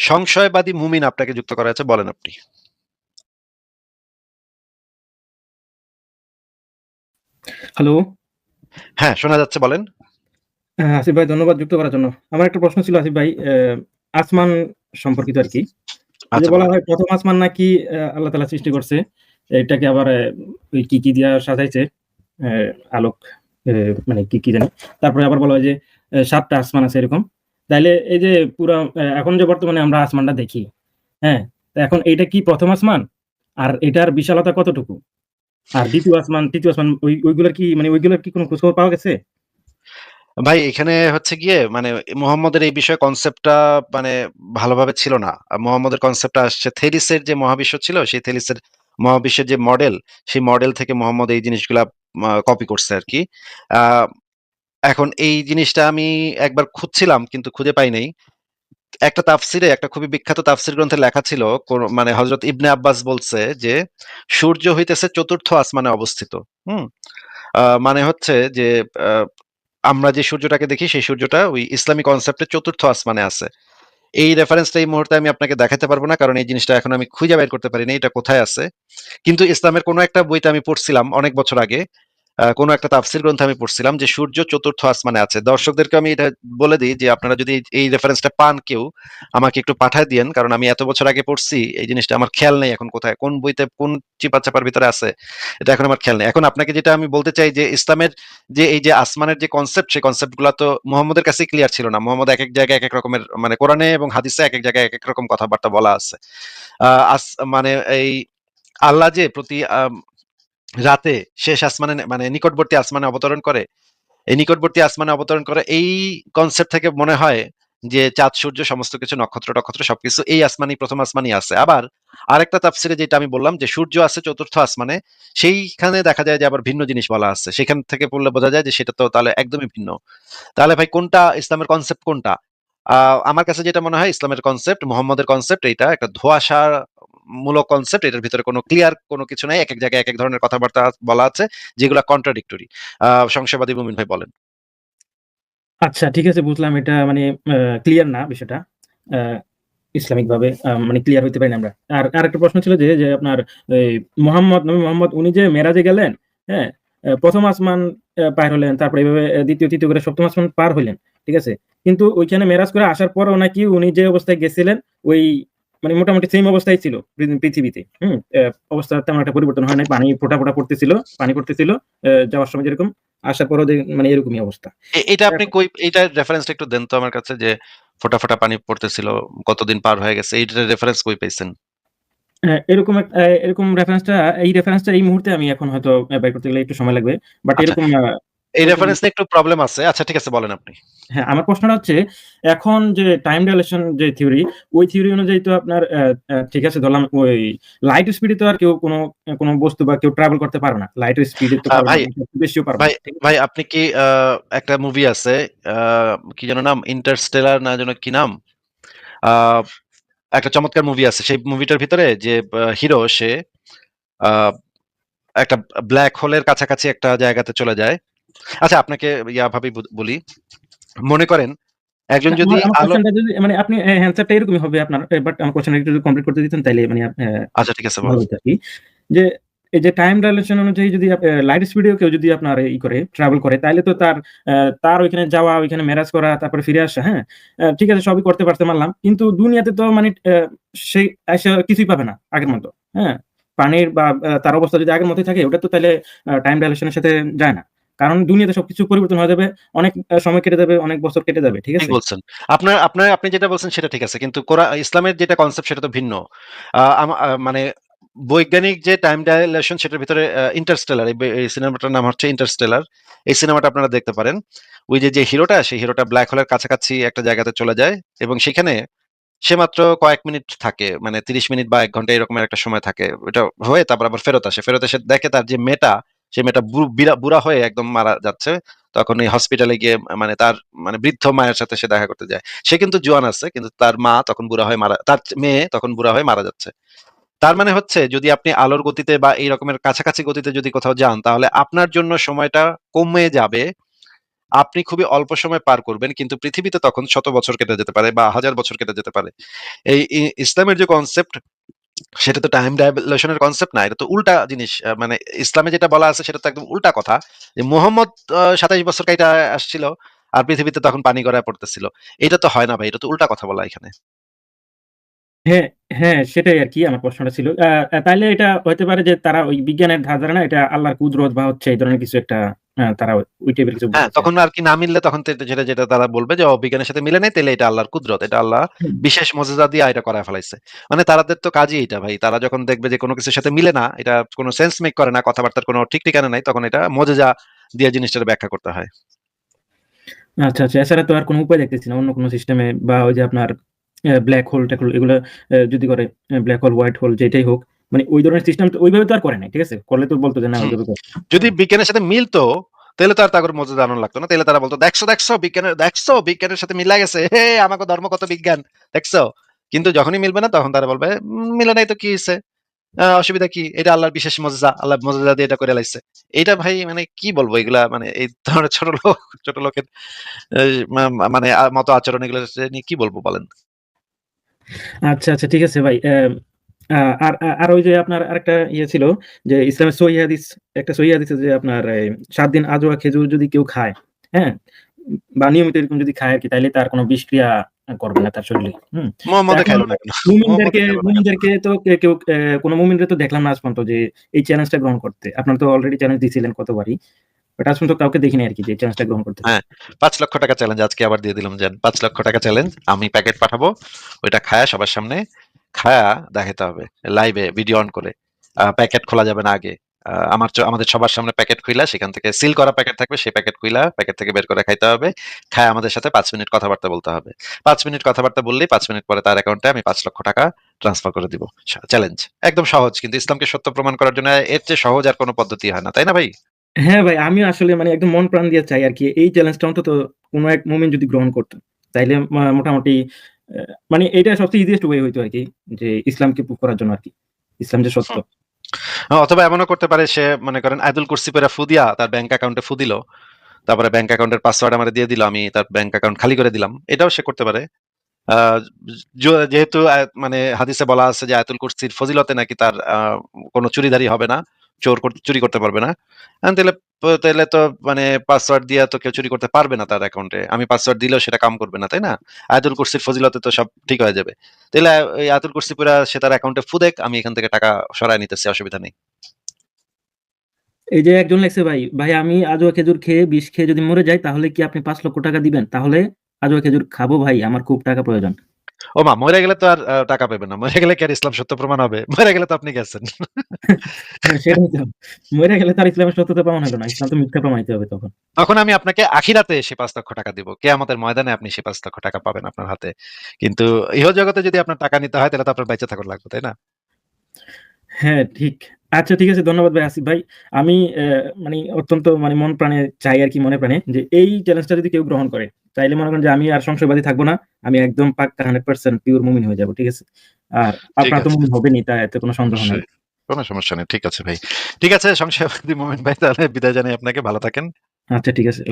সংশয়বাদী মুমিন আপনাকে যুক্ত করা আছে বলেন আপনি। হ্যালো। হ্যাঁ, শোনা যাচ্ছে বলেন। হ্যাঁ, আসিফ ভাই ধন্যবাদ যুক্ত করার জন্য। আমার একটা প্রশ্ন ছিল আসিফ ভাই, আসমান সম্পর্কিত আর কি আচ্ছা বলা হয় প্রথম আসমান নাকি আল্লাহ তালা সৃষ্টি করছে। এটাকে আবার ওই কি, কি দিয়া সাজাইছে, আলোক মানে কি, কি জানি। তারপরে আবার বলা হয় যে ৭ আসমান আছে এরকম। তাইলে এই যে পুরা এখন যে বর্তমানে আমরা আসমানটা দেখি, হ্যাঁ? এখন এইটা কি প্রথম আসমান? আর এটার বিশালতা কতটুকু? আর ২য় আসমান, ৩য় আসমান ওই ওইগুলার কি মানে ওইগুলার কি কোন খোঁজখবর পাওয়া গেছে? ভাই এখানে হচ্ছে গিয়ে মানে মুহাম্মদের এই বিষয়ে কনসেপ্টটা মানে ভালোভাবে ছিল না। মুহাম্মদের কনসেপ্টটা আসছে থেরিসের যে মহাবিশ্ব ছিল, সেই থেরিসের মহাবিশ্বের যে মডেল, সেই মডেল থেকে মুহাম্মদ এই জিনিসগুলা কপি করছে আরকি। আ এখন এই জিনিসটা আমি একবার খুঁজছিলাম কিন্তু খুঁজে পাই নাই। একটা তাফসিরে একটা খুবই বিখ্যাত তাফসির গ্রন্থে লেখা ছিল মানে হযরত ইবনে আব্বাস বলছে যে, "সূর্য হইতেছে ৪র্থ আসমানে অবস্থিত।" হুম? মানে হচ্ছে যে আমরা যে সূর্যটাকে দেখি সেই সূর্যটা ওই ইসলামী কনসেপ্টে ৪র্থ আসমানে আছে। এই রেফারেন্সটা এই মুহূর্তে আমি আপনাকে দেখাতে পারব না। কারণ এই জিনিসটা এখন আমি খুঁজে বের করতে পারি এটা কোথায় আছে। কিন্তু ইসলামের কোন একটা বইতে আমি পড়ছিলাম অনেক বছর আগে। কোন একটা তাফসির গ্রন্থে আমি পড়ছিলাম যে সূর্য চতুর্থ আসমানে আছে। দর্শকদেরকে আমি এটা বলে দেই যে আপনারা যদি এই রেফারেন্সটা পান কেউ, আমাকে একটু পাঠায় দিয়েন। কারণ আমি এত বছর আগে পড়ছি এই জিনিসটা আমার খেয়াল নেই এখন কোথায় কোন বইতে কোন চিপা-চাপার ভিতরে আছে। এটা এখন আমার খেয়াল নেই। এখন আপনাকে যেটা আমি বলতে চাই যে ইসলামের যে এই যে আসমানের যে কনসেপ্ট সেই কনসেপ্টগুলা তো মোহাম্মদের কাছে ক্লিয়ার ছিল না। মুহাম্মদ এক জায়গায় এক এক রকমের মানে কোরআনে এবং হাদিসে এক এক জায়গায় এক এক রকম কথাবার্তা বলা আছে। আ আস মানে এই আল্লাহ যে প্রতি রাতে শেষ আসমানে মানে নিকটবর্তী আসমানে অবতরণ করে, এই নিকটবর্তী আসমানে অবতরণ করে এই কনসেপ্ট থেকে মনে হয় যে চাঁদ, সূর্য সমস্ত কিছু নক্ষত্র-টক্ষত্র সবকিছু এই আসমানেই ১ম আসমানেই আছে। আবার আরেকটা তাফসিরে যেটা আমি বললাম যে সূর্য আছে ৪র্থ আসমানে, সেইখানে দেখা যায় যে আবার ভিন্ন জিনিস বলা আছে। সেখান থেকে পড়লে বোঝা যায় যে সেটা তো তাহলে একদমই ভিন্ন। তাহলে ভাই কোনটা ইসলামের কনসেপ্ট কোনটা? আমার কাছে যেটা মনে হয় ইসলামের কনসেপ্ট, মুহাম্মদের কনসেপ্ট এটা একটা ধোঁয়াশা মূলক কনসেপ্ট। এটার ভিতরে কোনো ক্লিয়ার কোনো কিছু নাই। এক এক জায়গায় এক এক ধরনের কথাবার্তা বলা আছে যেগুলো কন্ট্রাডিক্টরি। সংশয়বাদী মুমিন ভাই বলেন। আচ্ছা ঠিক আছে বুঝলাম এটা মানে ক্লিয়ার না বিষয়টা। আ ইসলামিকভাবে আ মানে ক্লিয়ার হইতে পারি আমরা। আর আরেকটা প্রশ্ন ছিল যে, যে আপনার মোহাম্মদ নবী মুহাম্মদ উনি যে মেরাজে গেলেন, হ্যাঁ? প্রথম ১ম আসমান পার হলেন, তারপরে অ্যা ২য়, ৩য় করে ৭ম আসমান পার হইলেন। ঠিক আছে? কিন্তু ওইখানে মেরাজ করে আসার পর নাকি উনি যে অবস্থায় গেছিলেন ওই মানে মোটামুটি সেম অবস্থায় ছিল পৃথিবীতে। হম অবস্থা তেমন একটা পরিবর্তন হয় নাই। পানি ফোঁটা, ফোঁটা পড়তেছিল, পানি পড়তেছিল। যাওয়ার সময় যেরকম, আসার পরেও মানে এরকমই অবস্থা। এটা আপনি কই এইটার রেফারেন্সটা একটু দেন তো আমার কাছে যে ফোঁটা, ফোঁটা পানি পড়তেছিল, কতদিন পার হয়ে গেছে। এইটার রেফারেন্স কই পাইছেন? হ্যাঁ, এরকম এরকম রেফারেন্সটা এই রেফারেন্সটা এই মুহূর্তে আমি এখন হয়তো বের করতে গেলে একটু সময় লাগবে। বাট আচ্ছা। এরকম এই রেফারেন্স নিয়ে একটু প্রবলেম আছে। আচ্ছা ঠিক আছে বলেন আপনি। হ্যাঁ, আমার প্রশ্নটা হচ্ছে এখন যে টাইম ডাইলেশন যে থিওরি, ওই থিওরি অনুযায়ী তো আপনার ঠিক আছে ধরলাম ওই লাইট স্পিডে তো আর কেউ কোন কোন বস্তু বা কেউ ট্রাভেল করতে পারবে না। লাইটের স্পিডে তো ভাই, বেশিও পারবে ভাই? ভাই আপনি কি একটা মুভি আছে কি যেন নাম? 'ইন্টারস্টেলার' না যেন কি নাম? একটা চমৎকার মুভি আছে। সেই মুভিটার ভিতরে যে হিরো সে একটা আ ব্লাক হোলের কাছাকাছি একটা জায়গাতে চলে যায়। আচ্ছা আপনাকে ইয়া ভাবেই বলি। মনে করেন একজন যদি আমার আলো মানে আপনি অ্যা অ্যান্সারটা এরকমই হবে আপনার। বাট আমার কোয়েশ্চেনটা একটু যদি কমপ্লিট করতে দিতেন তাইলে মানে আচ্ছা ঠিক আছে ভালো। যে এই যে টাইম ডাইলেশন অনুযায়ী যদি লাইট স্পিডেও কেউ যদি আপনার ই করে, ট্রাভেল করে তাইলে তো তার তার ওইখানে যাওয়া, ওইখানে মেরাজ করা, তারপরে ফিরে আসা, হ্যাঁ? ঠিক আছে সবই করতে পারতে মানলাম। কিন্তু দুনিয়াতে তো মানে সে কিছুই পাবে না আগের মতো। হ্যাঁ? পানির বা তার অবস্থা যদি আগের মতই থাকে ওটা তো তাইলে আ টাইম ডাইলেশন এর সাথে যায় না। কারণ দুনিয়াতে সবকিছু পরিবর্তন হয়ে যাবে। অনেক সময় কেটে যাবে, অনেক বছর কেটে যাবে। ঠিক আছে? বলছেন। আপনার আপনার আপনি যেটা বলছেন সেটা ঠিক আছে। কিন্তু ইসলামের যেটা কনসেপ্ট সেটা তো ভিন্ন। মানে বৈজ্ঞানিক যে টাইম ডাইলেশন সেটার ভিতরে 'ইন্টারস্টেলার' এই সিনেমাটার নাম হচ্ছে 'ইন্টারস্টেলার'। এই সিনেমাটা আপনারা দেখতে পারেন। ওই যে, যে হিরোটা সেই হিরোটা ব্ল্যাক হোলের কাছাকাছি একটা জায়গাতে চলে যায় এবং সেখানে সে মাত্র কয়েক মিনিট থাকে। মানে ৩০ মিনিট বা ১ ঘণ্টা এরকমের একটা সময় থাকে। ওইটা হয়ে তারপর আবার ফেরত আসে। ফেরত এসে দেখে তার যে মেয়েটা, সে মেয়েটা বুড়া হয়ে একদম মারা যাচ্ছে। তখন এই হসপিটালে গিয়ে মানে তার মানে বৃদ্ধ মায়ের সাথে সে দেখা করতে যায়। সে কিন্তু জোয়ান আছে, কিন্তু তার মা তখন বুড়া হয়ে মারা, তার মেয়ে তখন বুড়া হয়ে মারা যাচ্ছে। তার মানে হচ্ছে, যদি আপনি আলোর গতিতে বা এই রকমের কাছাকাছি গতিতে যদি কোথাও যান, তাহলে আপনার জন্য সময়টা কমে যাবে। আপনি খুবই অল্প সময় পার করবেন, কিন্তু পৃথিবীতে তখন শত বছর কেটে যেতে পারে বা হাজার বছর কেটে যেতে পারে এই ইসলামের যে কনসেপ্ট সেটা তো টাইম ডাইলেশনের কনসেপ্ট না এটা তো উল্টা জিনিস। মানে ইসলামে যেটা বলা আছে সেটা তো একদম উল্টা কথা। যে মোহাম্মদ সাতাইশ বছর কাইটা আসছিল আর পৃথিবীতে তখন পানি গড়ায় পড়তেছিল। এটা তো হয় না ভাই এটা তো উল্টা কথা বলা এখানে। হ্যাঁ, হ্যাঁ, সেটাই আর কি আমার প্রশ্নটা ছিল। তাইলে এটা হইতে পারে যে তারা ওই বিজ্ঞানের ধারা না এটা আল্লাহর কুদরত বা হচ্ছে এই ধরনের কিছু একটা তারা ওই টাইপের কিছু হ্যাঁ। তখন আর কি না মিললে তখন যেটা যেটা তারা বলবে যে ও বিজ্ঞানের সাথে মিলে নাই তাহলে এটা আল্লাহর কুদরত এটা আল্লাহ বিশেষ মজেজা দিয়ে এটা করা ফেলাইছে মানে তাদের তো কাজই এটা ভাই তারা যখন দেখবে যে কোনো কিছুর সাথে মিলে না এটা কোনো সেন্স মেক করে না কথাবার্তার কোনো ঠিক ঠিকানা নাই তখন এটা মজেজা দিয়ে জিনিসটার ব্যাখ্যা করতে হয় আচ্ছা, আচ্ছা। এছাড়া তো আর কোনো উপায় দেখতেছি না। অন্য কোনো সিস্টেমে বা ওই যে আপনার ব্লাক হোল ট্যাক এগুলা যদি করে ব্লাক হোল, হোয়াইট হোল যেটাই হোক মানে ওই ধরনের সিস্টেম ওইভাবে তো আর করে নাই। ঠিক আছে? করলে তো বলতো যে না ওইভাবে যদি বিজ্ঞানের সাথে মিলতো তাহলে তো আর তাগর মজেজা আনন্দ লাগতো না? তাহলে তারা বলতো দেখছ দেখছ বিজ্ঞানের দেখছ বিজ্ঞানের সাথে মিলা গেছে। হে আমাকে ধর্ম কত বিজ্ঞান দেখছ? কিন্তু যখনই মিলবে না তখন তারা বলবে মিলে নাই তো কি হয়েছে অসুবিধা কি? এটা আল্লাহর বিশেষ মজেজা আল্লাহ মজেজা দিয়ে এটা করে লাইছে। এটা ভাই মানে কি বলব এগুলা? মানে এই ধরনের ছোট লোক ছোট লোকের মানে মতো আচরণ এগুলো নিয়ে কি বলব বলেন? আচ্ছা, আচ্ছা ঠিক আছে ভাই। আর আর ওই যে আপনার আরেকটা ইয়ে ছিল যে ইসলামের সহিহ হাদিস একটা সহিহ হাদিসে যে আপনার সাত দিন আজওয়া খেজুর যদি কেউ খায়, হ্যাঁ? বা নিয়মিত এরকম যদি খায় আরকি তাইলে তার কোনো বিষক্রিয়া করবে না তার শরীরে। মুমিনদেরকে তো কেউ কোনো মুমিনরে তো দেখলাম না আজ পর্যন্ত যে এই চ্যালেঞ্জটা গ্রহণ করতে। আপনারা তো অলরেডি চ্যালেঞ্জ দিয়েছিলেন কতবারই। বাট আজ কাউকে দেখিনি যে চ্যালেঞ্জটা গ্রহণ করতেছে। হ্যাঁ পাঁচ লক্ষ টাকা চ্যালেঞ্জ আজকে আবার দিয়ে দিলাম পাঁচ লক্ষ টাকা চ্যালেঞ্জ আমি প্যাকেট পাঠাবো ওইটা খায় সবার সামনে খায়া দেখাতে হবে লাইভে ভিডিও অন করে। প্যাকেট খোলা যাবে না আগে। আমার আমাদের সবার সামনে প্যাকেট খুইলা সেখান থেকে সিল করা প্যাকেট থাকবে সেই প্যাকেট খুইলা প্যাকেট থেকে বের করে খাইতে হবে। খায় আমাদের সাথে পাঁচ মিনিট কথাবার্তা বলতে হবে। পাঁচ মিনিট কথাবার্তা বললেই পাঁচ মিনিট পরে তার অ্যাকাউন্টে আমি পাঁচ লক্ষ টাকা ট্রান্সফার করে দিব। চ্যালেঞ্জ একদম সহজ কিন্তু ইসলামকে সত্য প্রমাণ করার জন্য এর চেয়ে সহজ আর কোনো পদ্ধতি হয় না তাই না ভাই? হ্যাঁ ভাই, আমিও আসলে মানে একদম মন প্রাণ দিয়ে চাই আর কি এই চ্যালেঞ্জটা অন্তত কোনো এক মুমিন যদি গ্রহণ করত। তাইলে মোটামুটি মানে এটা সবচেয়ে ইজিয়েস্ট ওয়ে হইতো আরকি। যে ইসলামকে প্রুভ করার জন্য আরকি। ইসলাম যে সত্য। হ্যাঁ, অথবা এমনও করতে পারে সে মনে করেন আয়দুল কুরসি পেরা ফু দিয়া তার ব্যাংক অ্যাকাউন্টে ফু দিল তারপরে ব্যাংক অ্যাকাউন্টের পাসওয়ার্ড আমার দিয়ে দিল আমি তার ব্যাংক অ্যাকাউন্ট খালি করে দিলাম এটাও সে করতে পারে যেহেতু মানে হাদিসে বলা আছে যে আয়াতুল কুরসির ফজিলতে নাকি তার কোনো চুরিদারি হবে না চোর চুরি করতে পারবে না তাহলে তাহলে তো মানে পাসওয়ার্ড দিয়ে তো কেউ চুরি করতে পারবে না তার অ্যাকাউন্টে আমি পাসওয়ার্ড দিলেও সেটা কাম করবে না তাই না আয়াতুল কুরসির ফজিলতে তো সব ঠিক হয়ে যাবে তাহলে আয়াতুল কুরসি পুরা সে তার অ্যাকাউন্টে ফু দেখ আমি এখান থেকে টাকা সরায় নিতেছি অসুবিধা নেই এই যে একজন লেখছে ভাই, ভাই আমি আজওয়া খেজুর খেয়ে বিষ খেয়ে যদি মরে যাই তাহলে কি আপনি পাঁচ লক্ষ টাকা দিবেন? তাহলে আজওয়া খেজুর খাব ভাই আমার খুব টাকা প্রয়োজন। ও মা মরে গেলে তো আর টাকা পাবে না মরে গেলে কি আর ইসলাম সত্য প্রমাণ হবে মরে গেলে তো আপনি গেছেন হ্যাঁ। মইরা গেলে তার ইসলামের সত্যতা প্রমাণ হলো না। ইসলাম তো মিথ্যা প্রমাণিত হবে তখন। তখন আমি আপনাকে আখিরাতে সে পাঁচ লক্ষ টাকা দিব কে আমাদের ময়দানে আপনি সে পাঁচ লক্ষ টাকা পাবেন আপনার হাতে কিন্তু ইহ জগতে যদি আপনার টাকা নিতে হয় তাহলে তো আপনার বেঁচে থাকার লাগবে তাই না হ্যাঁ, ঠিক। আচ্ছা ঠিক আছে ধন্যবাদ ভাই আসিফ ভাই। আমি মানে অত্যন্ত মানে মন প্রাণে চাই আর কি মনে প্রাণে যে এই চ্যালেঞ্জটা যদি কেউ গ্রহণ করে, তাইলে মনে করেন যে আমি আর সংশয়বাদী থাকব না। আমি একদম পাক্কা 100% পিওর মুমিন হয়ে যাব। ঠিক আছে? আর আপনারা তো মুমিন হবেনই তা এতে কোনো সন্দেহ নাই। কোনো সমস্যা নেই ঠিক আছে ভাই। ঠিক আছে সংশয়বাদী মোমেন্ট ভাই তাহলে বিদায় জানাই আপনাকে ভালো থাকেন। আচ্ছা ঠিক আছে।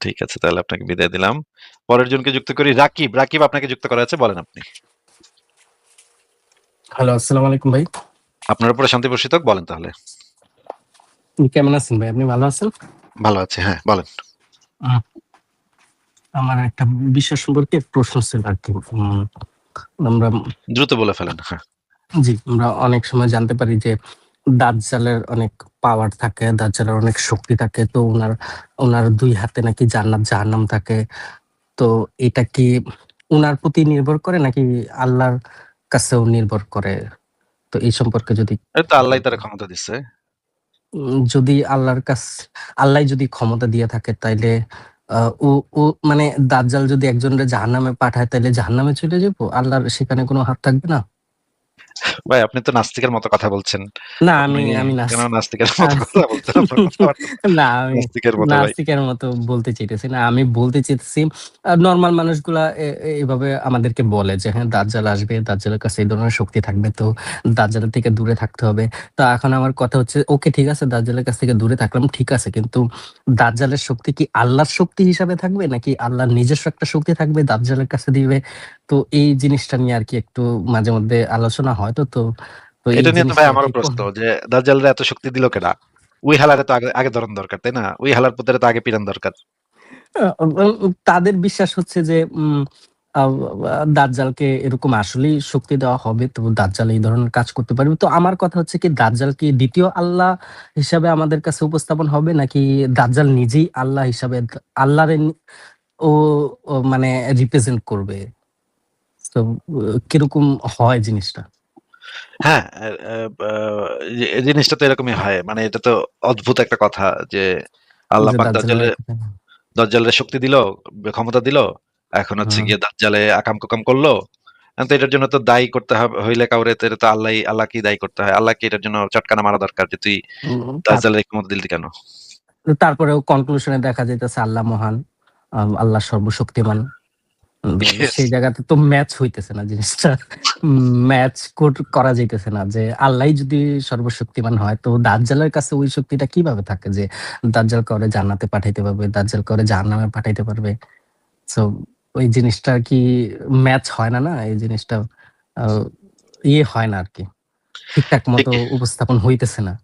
ঠিক আছে তাহলে আপনাকে বিদায় দিলাম। পরের জনকে যুক্ত করি রাকিব রাকিব আপনাকে যুক্ত করা আছে বলেন আপনি। হ্যালো আসসালামু আলাইকুম ভাই। আপনার উপরে শান্তি বর্ষিত হোক, বলেন তাহলে। কেমন আছেন ভাই? আপনি ভালো আছেন? ভালো আছে হ্যাঁ বলেন। আমার একটা বিষয় সম্পর্কে প্রশ্ন ছিল আর কি। আমরা দ্রুত বলে ফেলেন। হ্যাঁ। জি আমরা অনেক সময় জানতে পারি যে দাজ্জালের অনেক পাওয়ার থাকে দাজ্জালের অনেক শক্তি থাকে তো ওনার ওনার দুই হাতে নাকি জান্নাত জাহান্নাম থাকে। তো এটা কি ওনার প্রতি নির্ভর করে নাকি আল্লাহর কাছেও নির্ভর করে? তো এই সম্পর্কে যদি তো আল্লাহ তার ক্ষমতা দিচ্ছে যদি আল্লাহর কাছ আল্লাহ যদি ক্ষমতা দিয়ে থাকে তাইলে ও ও মানে দাজ্জাল যদি একজনের জাহান্নামে পাঠায় তাহলে জাহান্নামে চলে যাব? আল্লাহর সেখানে কোনো হাত থাকবে না? ভাই আপনি তো নাস্তিকের মতো কথা বলছেন। না আমি আমি নাস্তিকের মতো কথা বলছেন? না আমি নাস্তিকের মতো নাস্তিকের মতো বলতে চাইতেছি না। আমি বলতে চাইতেছি নরমাল মানুষগুলা এ এ আমাদেরকে বলে যে হ্যাঁ দাজ্জাল আসবে, দাজ্জালের কাছে এই ধরনের শক্তি থাকবে। তো দাজ্জালের থেকে দূরে থাকতে হবে। তো এখন আমার কথা হচ্ছে ওকে ঠিক আছে দাজ্জালের কাছ থেকে দূরে থাকলাম ঠিক আছে। কিন্তু দাজ্জালের শক্তি কি আল্লাহর শক্তি হিসাবে থাকবে? নাকি আল্লাহর নিজস্ব একটা শক্তি থাকবে দাজ্জালের কাছে দিবে? তো এই জিনিসটা নিয়ে আর কি একটু মাঝে মধ্যে আলোচনা হয় তো, তো, এটা নিয়ে তো ভাই আমারও প্রশ্ন যে দাজ্জালরা এত শক্তি দিল কেডা? ওই হালারে তো আগে আগে ধরান দরকার, তাই না? ওই হালার পুতেরে তো আগে পিটান দরকার। তাদের বিশ্বাস হচ্ছে যে দাজ্জালকে এরকম আসলেই শক্তি দেওয়া হবে। তো দাজ্জাল এই ধরনের কাজ করতে পারবে। তো আমার কথা হচ্ছে কি দাজ্জাল কি দ্বিতীয় আল্লাহ হিসাবে আমাদের কাছে উপস্থাপন হবে? নাকি দাজ্জাল নিজেই আল্লাহ হিসাবে আল্লাহর ও মানে রিপ্রেজেন্ট করবে? তো কীরকম হয় জিনিসটা? হ্যাঁ, জিনিসটা তো এরকমই হয়। মানে এটা তো অদ্ভুত একটা কথা যে আল্লাহ যে পাক দাজ্জালের দাজ্জালের দাজ্জালের শক্তি দিল, ক্ষমতা দিল। এখন হচ্ছে হুম। গিয়ে দাজ্জালে আকাম-কুকাম করল। এখন তো এটার জন্য তো দায়ী করতে হবে হইলে কাউরে তো এটা তো আল্লাহই আল্লাহকেই দায়ী করতে হয়। আল্লাহকে এটার জন্য চটকানা মারা দরকার যে তুই তার দাজ্জালের ক্ষমতা দিলি কেন? তারপরেও কনক্লুশন এ দেখা যাইতেছে আল্লাহ মহান, আ আল্লাহ সর্বশক্তিমান। ইয়েস। সেই জায়গাতে তো ম্যাচ হইতেছে না জিনিসটা। ম্যাচ করা যাইতেছে না যে আল্লাহই যদি সর্বশক্তিমান হয় তো দাজ্জালের কাছে ওই শক্তিটা কীভাবে থাকে যে দাজ্জাল করে জান্নাতে পাঠাইতে পারবে, দাজ্জাল করে জাহান্নামে পাঠাইতে পারবে। সো ওই জিনিসটা কি ম্যাচ হয় না, না? এই জিনিসটা ইয়ে হয় না আরকি। ঠিকঠাক মতো উপস্থাপন হইতেছে না।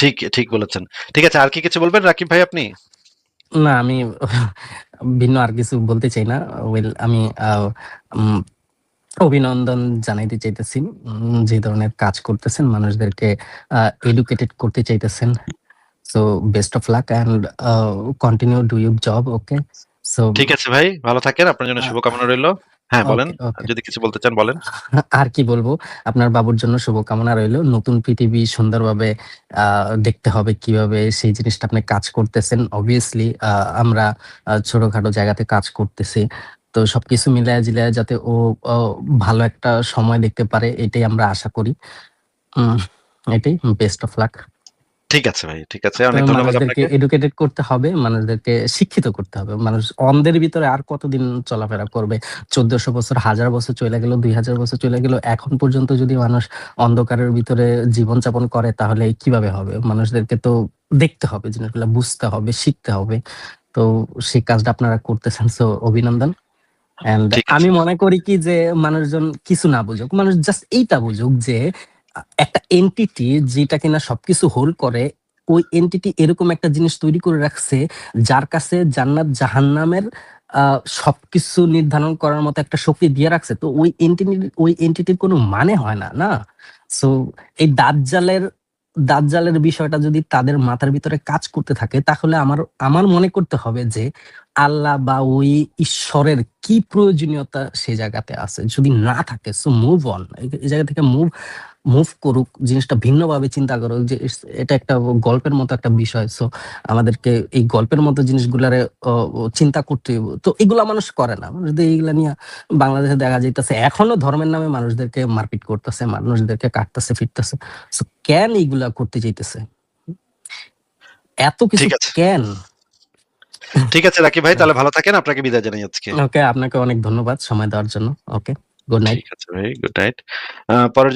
ঠিক, ঠিক বলেছেন। ঠিক আছে, আর কি কিছু বলবেন রাকিব ভাই আপনি? না আমি ভিন্ন আর কিছু বলতে চাই না। ওয়েল আমি অভিনন্দন জানাইতে চাইতেছি। যে ধরনের কাজ করতেছেন মানুষদেরকে এডুকেটেড করতে চাইতেছেন। So best of luck and uh continue do your job okay. So ঠিক আছে ভাই, ভালো থাকেন। আপনার জন্য শুভকামনা রইল। হ্যাঁ, বলেন। যদি কিছু বলতে চান বলেন। আর কি বলব? আপনার বাবুর জন্য শুভকামনা রইল। নতুন পৃথিবী সুন্দরভাবে দেখতে হবে কীভাবে সেই জিনিসটা আপনি কাজ করতেছেন। অবভিয়াসলি আমরা ছোটখাটো জায়গাতে কাজ করতেছি। তো সবকিছু মিলায়া জিলায়া যাতে ও ভালো একটা সময় দেখতে পারে এটাই আমরা আশা করি। এটাই বেস্ট অফ লাক। ঠিক আছে ভাই, ঠিক আছে। অনেক ধন্যবাদ আপনাকে। এডুকেটেড করতে হবে, মানুষদেরকে শিক্ষিত করতে হবে। মানুষ অন্ধের ভিতরে আর কতদিন চলাফেরা করবে? ১৪০০ বছর, হাজার বছর চইলা গেল, ২০০০ বছর চলে গেল। এখন পর্যন্ত যদি মানুষ অন্ধকারের ভিতরে জীবনযাপন করে তাহলে কীভাবে হবে? মানুষদেরকে তো দেখতে হবে, জিনিসগুলো বুঝতে হবে, শিখতে হবে। তো সেই কাজটা আপনারা করতেছেন। সো অভিনন্দন। আমি মনে করি কি যে মানুষজন কিছু না বুঝুক। মানুষ জাস্ট এইটা বুঝুক যে একটা এন্টিটি যেটা কিনা সবকিছু হোল্ড করে, ওই এন্টিটি এরকম একটা জিনিস তৈরি করে রাখছে যার কাছে জান্নাত জাহান্নামের সবকিছু নির্ধারণ করার মতো একটা শক্তি দিয়ে রাখছে। তো ওই এন্টিনি ওই এন্টিটির কোনো মানে হয় না, না? সো এই দাজ্জালের দাজ্জালের বিষয়টা যদি তাদের মাথার ভিতরে কাজ করতে থাকে তাহলে আমার আমার মনে করতে হবে যে আল্লাহ বা ওই ঈশ্বরের কি প্রয়োজনীয়তা সেই জায়গাতে আছে। যদি না থাকে সো মুভ অন। এই জায়গা থেকে মুভ মুভ করুক। জিনিসটা ভিন্নভাবে চিন্তা করুক যে এটা একটা গল্পের মতো একটা বিষয়। সো আমাদেরকে এই গল্পের মতো জিনিসগুলারে চিন্তা করতে। তো এগুলা মানুষ করে না। মানুষদের এইগুলা নিয়ে বাংলাদেশে দেখা যাইতেছে এখনও ধর্মের নামে মানুষদেরকে মারপিট করতেছে, মানুষদেরকে কাটতেছে, ফিরতেছে। সো কেন এইগুলা করতে চাইতেছে? এত কিছু কেন? ঠিক আছে রাকিব ভাই, তাহলে ভালো থাকেন। আপনাকে বিদায় জানাই আজকে। ওকে, আপনাকে অনেক ধন্যবাদ সময় দেওয়ার জন্য। Okay, good night. ঠিক আছে ভাই, গুড নাইট। পরের